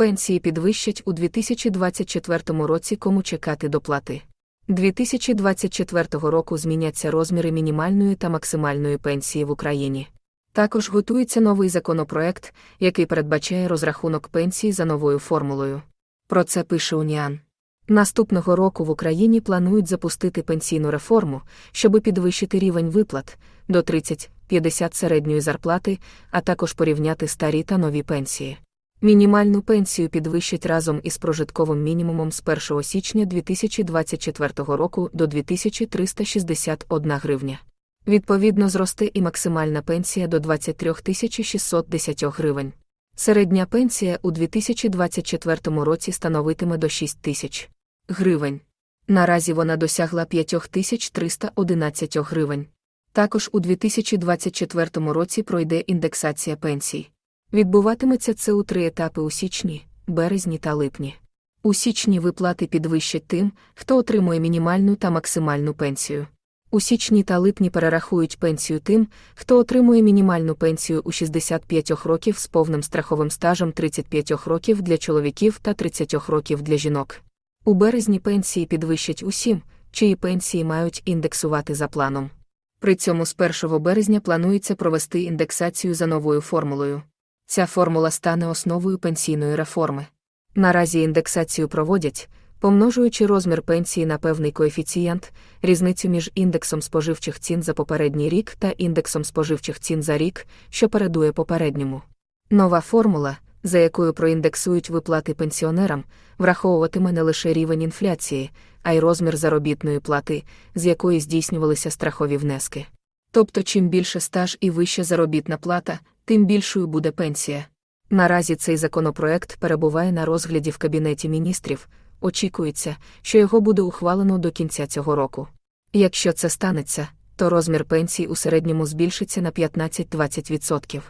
Пенсії підвищать у 2024 році кому чекати доплати. 2024 року зміняться розміри мінімальної та максимальної пенсії в Україні. Також готується новий законопроект, який передбачає розрахунок пенсії за новою формулою. Про це пише Уніан. Наступного року в Україні планують запустити пенсійну реформу, щоби підвищити рівень виплат до 30-50 середньої зарплати, а також порівняти старі та нові пенсії. Мінімальну пенсію підвищать разом із прожитковим мінімумом з 1 січня 2024 року до 2361 гривня. Відповідно, зросте і максимальна пенсія до 23 610 гривень. Середня пенсія у 2024 році становитиме до 6 тисяч гривень. Наразі вона досягла 5311 гривень. Також у 2024 році пройде індексація пенсій. Відбуватиметься це у три етапи у січні, березні та липні. У січні виплати підвищать тим, хто отримує мінімальну та максимальну пенсію. У січні та липні перерахують пенсію тим, хто отримує мінімальну пенсію у 65 років з повним страховим стажем 35 років для чоловіків та 30 років для жінок. У березні пенсії підвищать усім, чиї пенсії мають індексувати за планом. При цьому з 1 березня планується провести індексацію за новою формулою. Ця формула стане основою пенсійної реформи. Наразі індексацію проводять, помножуючи розмір пенсії на певний коефіцієнт, різницю між індексом споживчих цін за попередній рік та індексом споживчих цін за рік, що передує попередньому. Нова формула, за якою проіндексують виплати пенсіонерам, враховуватиме не лише рівень інфляції, а й розмір заробітної плати, з якої здійснювалися страхові внески. Тобто, чим більше стаж і вища заробітна плата, тим більшою буде пенсія. Наразі цей законопроект перебуває на розгляді в Кабінеті міністрів. Очікується, що його буде ухвалено до кінця цього року. Якщо це станеться, то розмір пенсій у середньому збільшиться на 15-20%.